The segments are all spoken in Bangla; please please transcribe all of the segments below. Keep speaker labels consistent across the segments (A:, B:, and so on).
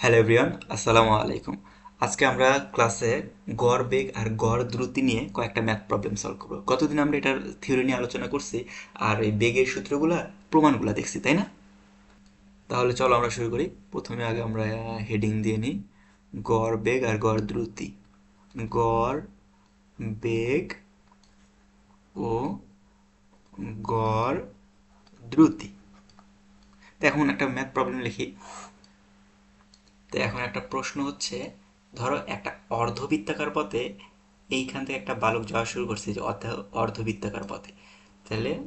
A: হ্যালো এভরিওয়ান আসসালামু আলাইকুম। আজকে আমরা ক্লাসে গড়, বেগ আর গড় দ্রুতি নিয়ে কয়েকটা ম্যাথ প্রবলেম সলভ করব। গতদিন আমরা এটার থিওরি নিয়ে আলোচনা করছি আর এই বেগের সূত্রগুলো, প্রমাণগুলো দেখছি, তাই না? তাহলে চলো আমরা শুরু করি। প্রথমে আগে আমরা হেডিং দিয়ে নিই। গড়, বেগ আর গড় দ্রুতি। গড়, বেগ ও গড় দ্রুতি। এখন একটা ম্যাথ প্রবলেম লিখি। তো এখন একটা প্রশ্ন হচ্ছে, ধরো একটা অর্ধবৃত্তাকার পথে এইখান থেকে একটা বালক যাওয়া শুরু করছে যে অর্ধ- অর্ধবৃত্তাকার পথে। তাহলে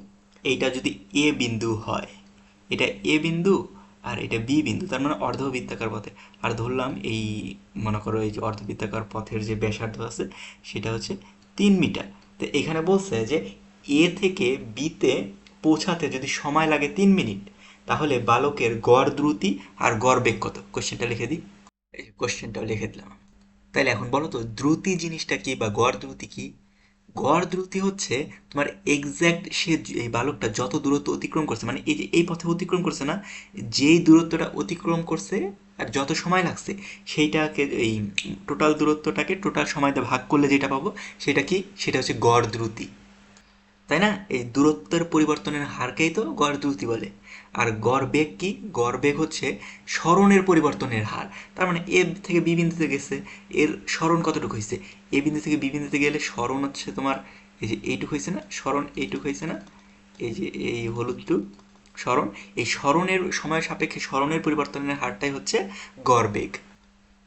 A: এইটা যদি এ বিন্দু হয়, এটা এ বিন্দু আর এটা বি বিন্দু, তার মানে অর্ধবৃত্তাকার পথে। আর ধরলাম এই, মনে করো এই যে অর্ধবৃত্তাকার পথের যে ব্যাসার্ধ আছে, সেটা হচ্ছে তিন মিটার। তো এখানে বলছে যে এ থেকে বিতে পৌঁছাতে যদি সময় লাগে তিন মিনিট তাহলে বালকের গড় দ্রুতি আর গড় বেগ কত কোশ্চেনটা লিখে দিই। কোশ্চেনটাও লিখে দিলাম। তাহলে এখন বলো তো, দ্রুতি জিনিসটা কি বা গড় দ্রুতি কি? গড় দ্রুতি হচ্ছে তোমার এক্স্যাক্ট সে এই বালকটা যত দূরত্ব অতিক্রম করছে মানে এই যে এই পথে অতিক্রম করছে না, যেই দূরত্বটা অতিক্রম করছে আর যত সময় লাগছে, সেইটাকে এই টোটাল দূরত্বটাকে টোটাল সময় দিয়ে ভাগ করলে যেটা পাবো, সেটা কি? সেটা হচ্ছে গড় দ্রুতি। তাই না? এই দূরত্বের পরিবর্তনের হারকেই তো গড় দ্রুতি বলে। আর গড় বেগ কি? গড় বেগ হচ্ছে সরণের পরিবর্তনের হার। তার মানে এ থেকে বি বিন্দুতে গেছে, এর সরণ কতটুকু হয়েছে? এ বিন্দু থেকে বি বিন্দুতে গেলে সরণ হচ্ছে তোমার, এই যে এইটুকু হয়েছে না? সরণ এইটুকু হয়েছে না? এই যে এই হলুদটুক সরণ এই সরণের সময় সাপেক্ষে সরণের পরিবর্তনের হারটাই হচ্ছে গড় বেগ।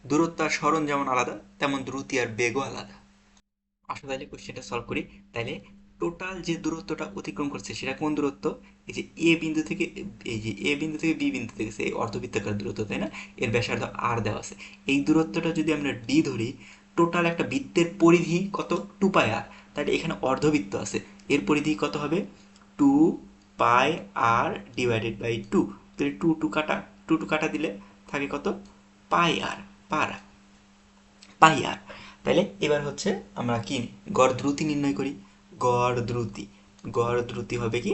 A: দূরত্ব আর সরণ যেমন আলাদা, তেমন দ্রুতি আর বেগও আলাদা। আসো তাহলে কোশ্চেনটা সলভ করি। তাহলে টোটাল যে দূরত্বটা অতিক্রম করছে, সেটা কোন দূরত্ব? এই যে এ বিন্দু থেকে, এই যে এ বিন্দু থেকে বি বিন্দু থেকে এই অর্ধবৃত্তাকার দূরত্ব, তাই না? এর ব্যাসার্ধ আর দেওয়া আছে। এই দূরত্বটা যদি আমরা ডি ধরি, টোটাল একটা বৃত্তের পরিধি কত? টু পাই আর তাহলে এখানে অর্ধবৃত্ত আছে। এর পরিধি কত হবে? Two pi r divided by two তাহলে টু টু কাটা, টু টু কাটা দিলে থাকে কত? পাই আর পার, পাই আর তাহলে এবার হচ্ছে আমরা কি, গড় দ্রুতি নির্ণয় করি। গড় দ্রুতি গড় দ্রুতি হবে কি?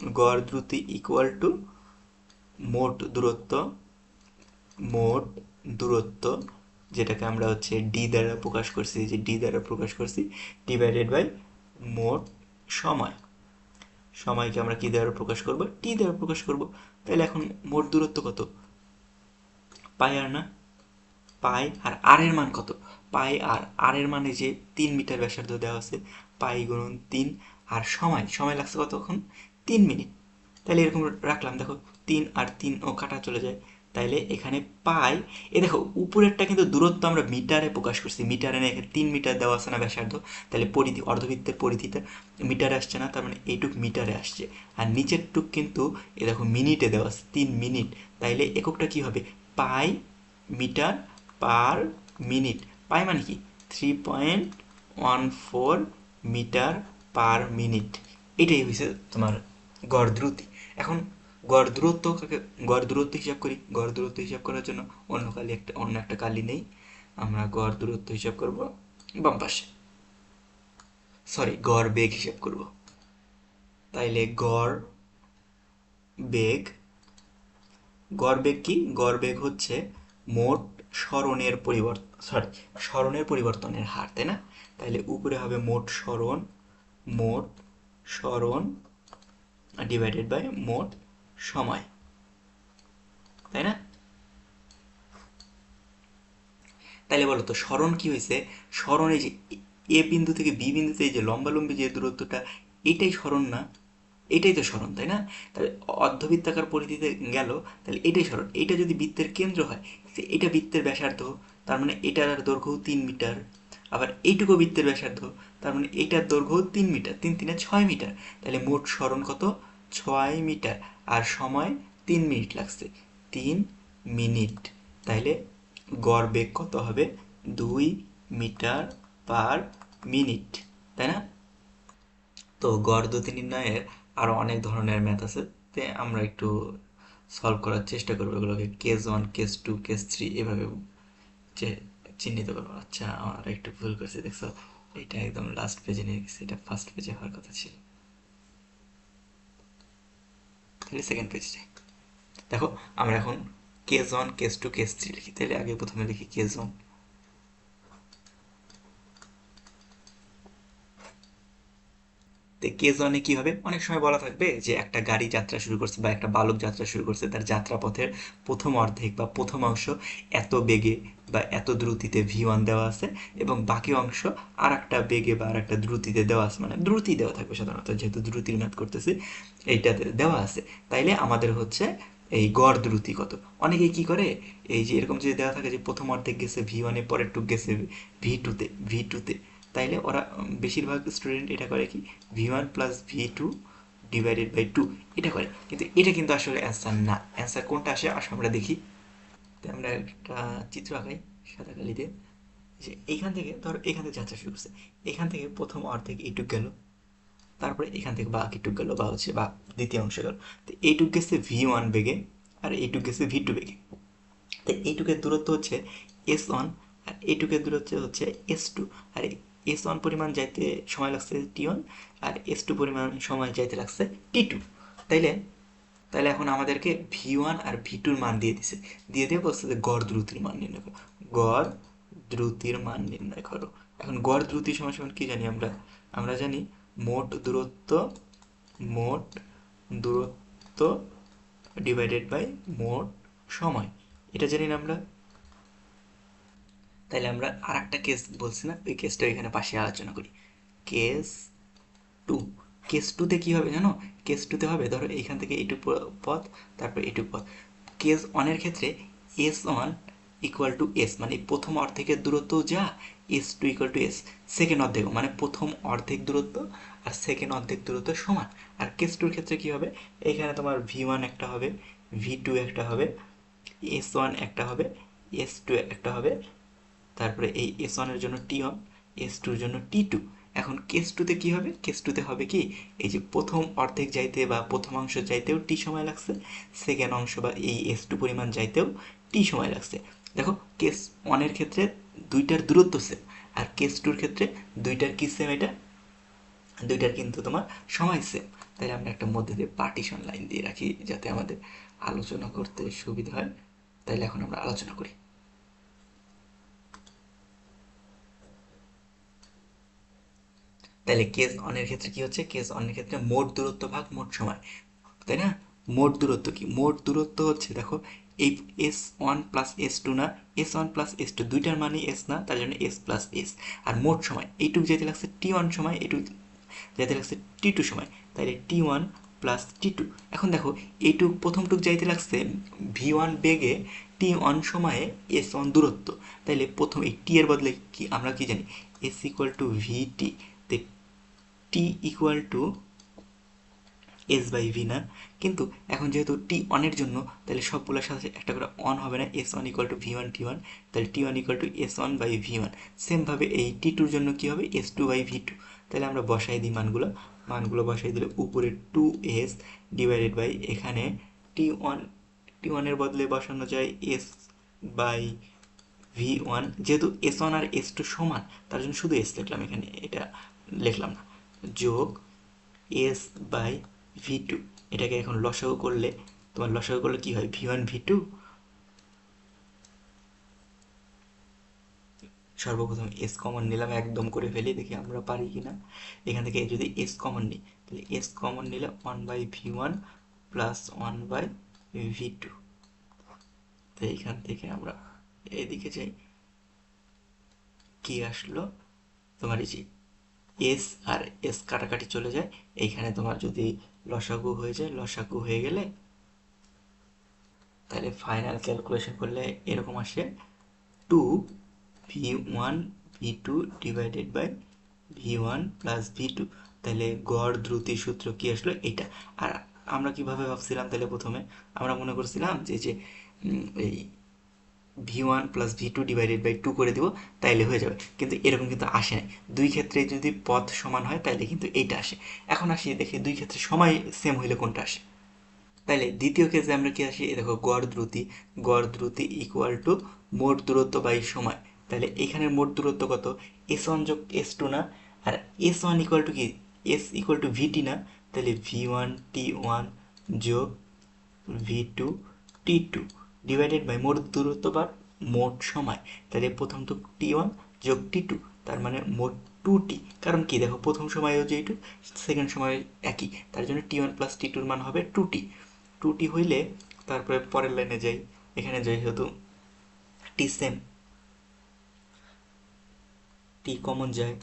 A: গড় দ্রুতি ইকুয়াল টু মোট দূরত্ব মোট দূরত্ব, যেটাকে আমরা হচ্ছে ডি দ্বারা প্রকাশ করছি যে ডি দ্বারা প্রকাশ করছি ডিভাইডেড বাই মোট সময়। সময়কে আমরা কি দ্বারা প্রকাশ করব? টি দ্বারা প্রকাশ করব। তাহলে এখন মোট দূরত্ব কত? পাই আর না? পাই আর আর এর মান কত? পাই আর আর এর মানে যে তিন মিটার ব্যাসার্ধ দেওয়া আছে পাই গুণন তিন আর সময় সময় লাগছে কতক্ষণ? তিন মিনিট। তাহলে এরকম রাখলাম, দেখো, তিন আর তিন ও কাটা চলে যায়। তাইলে এখানে পাই, এ দেখো, উপরেরটা কিন্তু দূরত্ব আমরা মিটারে প্রকাশ করছি। মিটারে না, এখানে তিন মিটার দেওয়া আছে না ব্যাসার্ধ। তাহলে পরিধি, অর্ধবৃত্তের পরিধিটা মিটারে আসছে না, তার মানে এইটুক মিটারে আসছে। আর নিচের টুক কিন্তু, এ দেখো, মিনিটে দেওয়া আছে, তিন মিনিট। তাইলে এককটা কি হবে? পাই মিটার পার মিনিট। পাই মানে কি? Three point one four metre per minute. এটাই হয়েছে তোমার গড় দ্রুতি। এখন গড় দূরত্ব গড় দূরত্ব হিসাব করি। গড় দূরত্ব হিসাব করার জন্য অন্য কালি একটা, অন্য একটা কালি নেই। আমরা গড় দূরত্ব হিসাব করব বাম পাশে। সরি গড় বেগ হিসাব করব। তাইলে গড় বেগ গড় বেগ কি? গড় বেগ হচ্ছে মোট সরণের পরিবর্তন সরি সরণের পরিবর্তনের হার, তাই না? তাহলে উপরে হবে মোট সরণ মোট সরণ ডিভাইডেড বাই মোট সময়। তাই না? তাহলে বলো তো সরণ কি হয়েছে? এই যে এ বিন্দু থেকে বি বিন্দুতে যে লম্বালম্বি যে দূরত্বটা, এটাই সরণ না? এটাই তো সরণ তাই না? তাহলে অর্ধবৃত্তাকার পরিধিতে গেল, তাহলে এটাই সরণ এটা যদি বৃত্তের কেন্দ্র হয় এটা বৃত্তের ব্যাসার্ধ, তার মানে এটার দৈর্ঘ্য তিন মিটার। আবার এইটুকু বৃত্তের ব্যাসার্ধ, তার মানে এটার দৈর্ঘ্য তিন মিটার, তিন তিনে ছয় মিটার। তাহলে মোট সরণ কত? ছয় মিটার। আর সময় তিন মিনিট লাগছে। তিন মিনিট। তাইলে গড় বেগ কত হবে? দুই মিটার পার মিনিট। তাই না? তো গড় দ্রুতি নির্ণয়ের আরও অনেক ধরনের ম্যাথ আছে। তে আমরা একটু সলভ করার চেষ্টা করব এগুলোকে। Case one case two case three এভাবে যে চিহ্নিত করব। আচ্ছা আমার একটু ভুল করছে, দেখছ? এটা একদম লাস্ট পেজে নিয়ে গেছে, এটা ফার্স্ট পেজে হওয়ার কথা ছিল। তাহলে সেকেন্ড পেজে দেখো, আমরা এখন case one case two case three লিখি। তাহলে আগে প্রথমে লিখি কেস ওয়ান তো কেস ওয়ানে কী হবে। অনেক সময় বলা থাকবে যে একটা গাড়ি যাত্রা শুরু করছে বা একটা বালক যাত্রা শুরু করছে, তার যাত্রাপথের প্রথম অর্ধেক বা প্রথম অংশ এত বেগে বা এত দ্রুতিতে ভি ওয়ান দেওয়া আছে এবং বাকি অংশ আর একটা বেগে বা আর একটা দ্রুতিতে দেওয়া আছে। মানে দ্রুতি দেওয়া থাকবে সাধারণত, যেহেতু দ্রুতির ম্যাথ করতেছি, এইটাতে দেওয়া আছে। তাইলে আমাদের হচ্ছে এই গড় দ্রুতি কত? অনেকে কি করে? এই যে এরকম যদি দেওয়া থাকে যে প্রথম অর্ধেক গেছে ভি ওয়ানে পরের টুক গেছে ভি টুতে ভি টুতে তাইলে ওরা বেশিরভাগ স্টুডেন্ট এটা করে কি? V one plus V two divided by two এটা করে। কিন্তু এটা কিন্তু আসলে অ্যান্সার না। অ্যান্সার কোনটা আসে? আসলে আমরা দেখি। তো আমরা একটা চিত্র আঁকাই সাদা কালিতে। যে এইখান থেকে, ধরো এখান থেকে যাত্রা শুরু করছে। এখান থেকে প্রথম অর্ধেক এইটুক গেল। তারপরে এখান থেকে বাকিটুক গেল, বা হচ্ছে বা দ্বিতীয় অংশ গেল। তো এইটুক গেছে ভি ওয়ান বেগে, আর এইটুক গেছে ভি টু বেগে। তো এইটুকের দূরত্ব হচ্ছে এস ওয়ান আর এইটুকের দূরত্ব হচ্ছে এস টু আর এস ওয়ান পরিমাণ যাইতে সময় লাগছে টি ওয়ান আর এস টু পরিমাণ সময় যাইতে লাগছে টি টু তাইলে তাহলে এখন আমাদেরকে ভি ওয়ান আর ভি টুর মান দিয়ে দিছে। দিয়ে দিয়ে বলছে যে গড় দ্রুতির মান নির্ণয় করো। গড় দ্রুতির মান নির্ণয় করো। এখন গড় দ্রুতি সমান সমান কী জানি আমরা? আমরা জানি মোট দূরত্ব মোট দূরত্ব ডিভাইডেড বাই মোট সময়। এটা জানি না আমরা? তাহলে আমরা আর একটা কেস বলছি না? ওই কেসটা এখানে পাশে আলোচনা করি। কেস টু কেস টুতে কী হবে জানো? কেস টুতে হবে, ধরো এইখান থেকে এইটুকু পথ, তারপর এইটুকু পথ। কেস ওয়ানের ক্ষেত্রে S one equal to S মানে প্রথম অর্ধেকের দূরত্ব যা S two equal to S second অর্ধেক মানে প্রথম অর্ধেক দূরত্ব আর সেকেন্ড অর্ধেক দূরত্ব সমান। আর কেস টুর ক্ষেত্রে কী হবে? এখানে তোমার ভি ওয়ান একটা হবে ভি টু একটা হবে এস ওয়ান একটা হবে এস টু একটা হবে তারপরে এই এস ওয়ানের জন্য টি ওয়ান এস টুর জন্য টি টু এখন কেস টুতে কী হবে? কেস টুতে হবে কি? এই যে প্রথম অর্ধেক যাইতে বা প্রথম অংশ যাইতেও টি সময় লাগছে সেকেন্ড অংশ বা এই এস টু পরিমাণ যাইতেও টি সময় লাগছে। দেখো কেস ওয়ানের ক্ষেত্রে দুইটার দূরত্ব সেম আর কেস টুর ক্ষেত্রে দুইটার কি সেম এটা? দুইটার কিন্তু তোমার সময় সেম তাই আমরা একটা মধ্যে দিয়ে পার্টিশন লাইন দিয়ে রাখি যাতে আমাদের আলোচনা করতে সুবিধা হয়। তাইলে এখন আমরা আলোচনা করি। তাহলে কেস অনের ক্ষেত্রে কি হচ্ছে? কেস অনের ক্ষেত্রে মোট দূরত্ব ভাগ মোট সময়, তাই না? মোট দূরত্ব কি? মোট দূরত্ব হচ্ছে, দেখো, এই S one plus S two না S one plus S two দুইটার মানে এস না, তার জন্য এস প্লাস এস আর মোট সময়, এইটুকু যেতে লাগছে টি ওয়ান সময়, এইটুকু যেতে লাগছে টি টু সময়, তাহলে T one plus T two এখন দেখো, এইটুক, প্রথমটুক যাইতে লাগছে ভি ওয়ান বেগে টি ওয়ান সময়ে এস ওয়ান দূরত্ব। তাইলে প্রথম এই টি এর বদলে কি, আমরা কি জানি? S equal to V T T equal to S by V না। কিন্তু এখন যেহেতু টি অনের জন্য, তাহলে সবগুলোর সাথে একটা করে অন হবে না। S one equal to V one T one তাহলে T one equal to S one by V one সেমভাবে এই টি টুর জন্য কী হবে? S two by V two তাহলে আমরা বসাই দিই মানগুলো। মানগুলো বসাই দিলে উপরে টু এস ডিভাইডেড বাই এখানে টি ওয়ান টি ওয়ানের বদলে বসানো যায় এস বাই ভি ওয়ান যেহেতু এস ওয়ান আর এস টু সমান, তার জন্য শুধু এস লিখলাম এখানে, এটা লিখলাম না। যোগ এস বাই ভি টু। এটাকে এখন লসাগু করলে তোমার লসাগু করলে কী হয়? V one, V two. সর্বপ্রথম এস কমন নিলাম, একদম করে ফেলি, দেখি আমরা পারি কি না এখান থেকে যদি এস কমন নিই, তাহলে এস কমন নিলে one by V one plus one by V two. তো এইখান থেকে আমরা এদিকে যাই। কি আসলো? তোমার এই এস আর এস কাটাকাটি চলে যায়। এইখানে তোমার যদি লসাগু হয়ে যায়, লসাগু হয়ে গেলে তাহলে ফাইনাল ক্যালকুলেশন করলে এরকম আসে। Two V one V two divided by V one plus V two তাহলে গড় দ্রুতি সূত্র কী আসলো? এইটা। আর আমরা কীভাবে ভাবছিলাম তাহলে প্রথমে? আমরা মনে করছিলাম যে যে এই V one plus V two divided by two করে দিব, তাইলে হয়ে যাবে। কিন্তু এরকম কিন্তু আসে নাই। দুই ক্ষেত্রে যদি পথ সমান হয়, তাইলে কিন্তু এইটা আসে। এখন আসি, দেখি দুই ক্ষেত্রে সময় সেম হইলে কোনটা আসে? তাইলে দ্বিতীয় কেসে আমরা কি আসি? দেখো, গড় দ্রুতি। গড় দ্রুতি ইকুয়াল টু মোট দূরত্ব বাই সময়। তাহলে এখানের মোট দূরত্ব কত? এস ওয়ান যোগ এস টু না? আর এস ওয়ান ইকুয়াল টু কি? এস ইকুয়াল টু ভিটি না? তাহলে ভি ওয়ান টি ওয়ান যোগ V two T two divided by মোট দূরত্ব বা মোট সময়। তাহলে প্রথম তো টি ওয়ান যোগ টি টু তার মানে মোট টু টি কারণ কি? দেখো, প্রথম সময়ও যেহেতু সেকেন্ড সময় একই। তার জন্য টি ওয়ান প্লাস টি টুর মান হবে টু টি টু টি হইলে তারপরে পরের লাইনে যাই। এখানে যাই যেহেতু টি সেম টি কমন যায়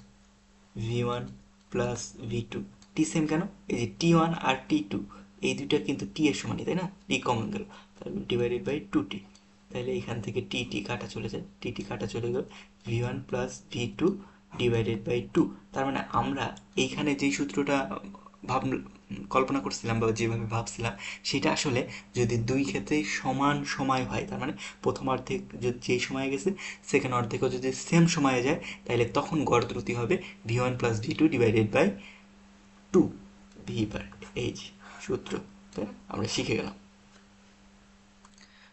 A: V one plus V two T same কেন? এই যে টি ওয়ান আর টি টু এই দুইটা কিন্তু টি এর সমানই, তাই না? টি কমন গেল। ডিভাইডেড বাই টু টি তাহলে এখান থেকে টি টি কাটা চলে যায় টি টি কাটা চলে গেল V one plus V two divided by two তার মানে আমরা এইখানে যেই সূত্রটা ভাব কল্পনা করছিলাম বা যেভাবে ভাবছিলাম, সেটা আসলে যদি দুই ক্ষেত্রেই সমান সময় হয়, তার মানে প্রথম অর্ধেক যদি যেই সময়ে গেছে সেকেন্ড অর্ধেকও যদি সেম সময়ে যায়, তাহলে তখন গড় দ্রুতি হবে V one plus V two divided by two V bar এই সূত্র আমরা শিখে গেলাম।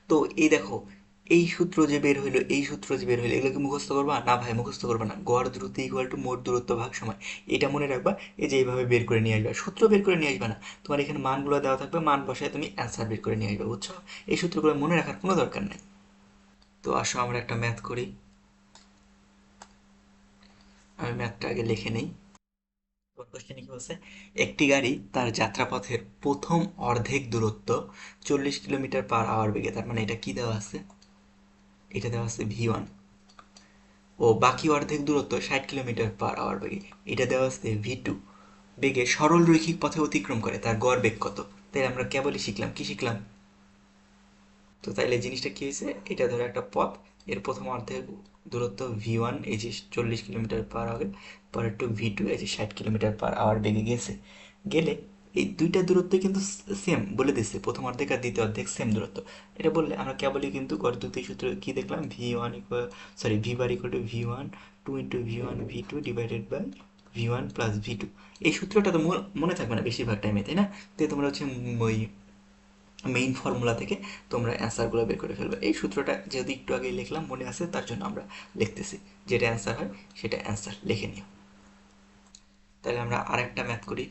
A: তো এই দেখো, এই সূত্র যে বের হইল, এই সূত্র যে বের হইল, এগুলোকে মুখস্থ করবা? না ভাই, মুখস্থ করবা না। গড় দূরত্ব ইকুয়াল টু মোট দূরত্ব ভাগ সময় এটা মনে রাখবা, এই যে এইভাবে বের করে নিয়ে আসবা। সূত্র বের করে নিয়ে আসবা না। তোমার এখানে মানগুলো দেওয়া থাকবে, মান বসায় তুমি অ্যান্সার বের করে নিয়ে আসবে, বুঝছ? এই সূত্রগুলো মনে রাখার কোনো দরকার নেই। তো আসো, আমরা একটা ম্যাথ করি। আমি ম্যাথটা আগে লিখে নেই। কোশ্চেনে কি বলছে একটি গাড়ি তার যাত্রাপথের প্রথম অর্ধেক দূরত্ব চল্লিশ কিলোমিটার পার আওয়ার বেগে, তার মানে এটা কি দেওয়া আছে? এটা দেওয়া আছে ভি ওয়ান ও বাকি অর্ধেক দূরত্ব ষাট কিলোমিটার পার আওয়ার বেগে, এটা দেওয়া আছে ভি টু বেগে সরল রৈখিক পথে অতিক্রম করে, তার গড় বেগ কত? তাই আমরা কেবলই শিখলাম, কি শিখলাম? তো তাইলে জিনিসটা কি হয়েছে? এটা ধরো একটা পথ এর প্রথম অর্ধেক দূরত্ব ভি ওয়ান এই যে চল্লিশ কিলোমিটার পার আওয়ার পরের টু ভি টু এই যে ষাট কিলোমিটার পার আওয়ার বেগে গেছে। গেলে এই দুইটা দূরত্বই কিন্তু সেম বলে দিচ্ছে প্রথম অর্ধেক আর দ্বিতীয় অর্ধেক সেম দূরত্ব। এটা বললে আমরা কেবলই কিন্তু গড় দ্বিতীয় সূত্র কি দেখলাম? V one sorry V bar equal to V one two into V one V two divided by V one plus V two এই সূত্রটা তো মনে থাকবে না বেশিরভাগ টাইমে তাই না? তাই তোমরা হচ্ছে ওই মেইন ফর্মুলা থেকে তোমরা অ্যান্সারগুলো বের করে ফেলবে। এই সূত্রটা যেহেতু একটু আগে লিখলাম, মনে আছে, তার জন্য আমরা লিখতেছি। যেটা অ্যান্সার হয়, সেটা অ্যান্সার লিখে নিও। তাহলে আমরা আরেকটা ম্যাথ করি।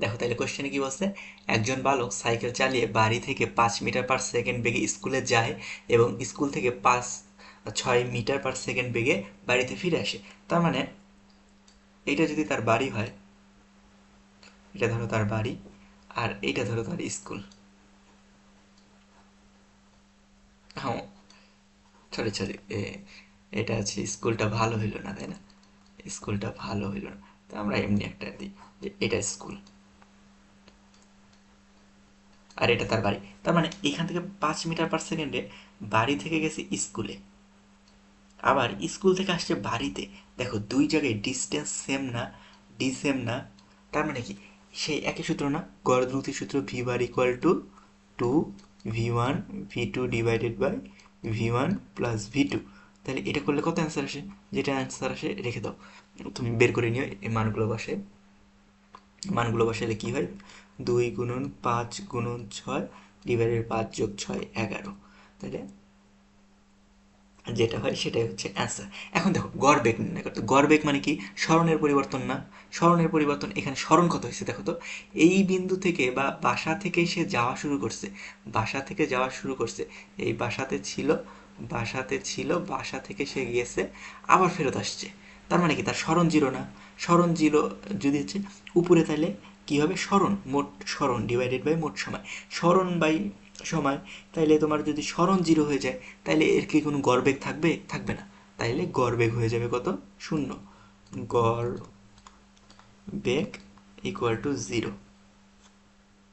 A: দেখো, তাহলে কোশ্চেনে কি বলছে? একজন বালক সাইকেল চালিয়ে বাড়ি থেকে পাঁচ মিটার পার সেকেন্ড বেগে স্কুলে যায় এবং স্কুল থেকে পাঁচ, ছয় মিটার পার সেকেন্ড বেগে বাড়িতে ফিরে আসে। তার মানে এইটা যদি তার বাড়ি হয়, এটা ধরো তার বাড়ি, আর এইটা ধরো তার স্কুল। হ্যাঁ সরি সরি এটা আছে স্কুলটা ভালো হইল না, তাই না? স্কুলটা ভালো হইল না। তো আমরা এমনি একটা দিই যে এটা স্কুল। আর এটা তার বাড়ি। তার মানে এখান থেকে পাঁচ মিটার পার সেকেন্ডে বাড়ি থেকে গেছে স্কুলে। আবার স্কুল থেকে আসছে বাড়িতে। দেখো, দুই জায়গায় ডিস্টেন্স সেম না ডি সেম না। তার মানে কি? সেই একই সূত্র না? গড় দ্রুতি সূত্র V bar equal to two V one V two divided by V one plus V two তাহলে এটা করলে কত অ্যান্সার আসে? যেটা অ্যান্সার আসে, রেখে দাও। তুমি বের করে নিও এই মানগুলো বসে মানগুলো বসালে কি হয়? দুই গুণন পাঁচ গুণন ছয় ডিভাইডেড পাঁচ যোগ ছয়, এগারো। তাহলে যেটা হয় সেটাই হচ্ছে অ্যান্সার এখন দেখো, গড়বেগ নির্ণয় করতে গড়বেগ মানে কি? স্মরণের পরিবর্তন না। স্মরণের পরিবর্তন, এখানে স্মরণ কত হয়েছে দেখো তো? এই বিন্দু থেকে বা বাসা থেকে সে যাওয়া শুরু করছে। বাসা থেকে যাওয়া শুরু করছে। এই বাসাতে ছিল বাসাতে ছিল, বাসা থেকে সে গিয়েছে, আবার ফেরত আসছে। তার মানে কি? তার স্মরণ জিরো না। স্মরণ জিরো যদি হচ্ছে, উপরে তাহলে কি হবে? স্মরণ, মোট স্মরণ ডিভাইডেড বাই মোট সময়। স্মরণ বাই সময়, তাইলে তোমার যদি স্মরণ জিরো হয়ে যায়, তাইলে এর কি কোনো গড়বেগ থাকবে? থাকবে না। তাইলে গড়বেগ হয়ে যাবে কত? শূন্য। গড় বেগ ইকুয়াল টু জিরো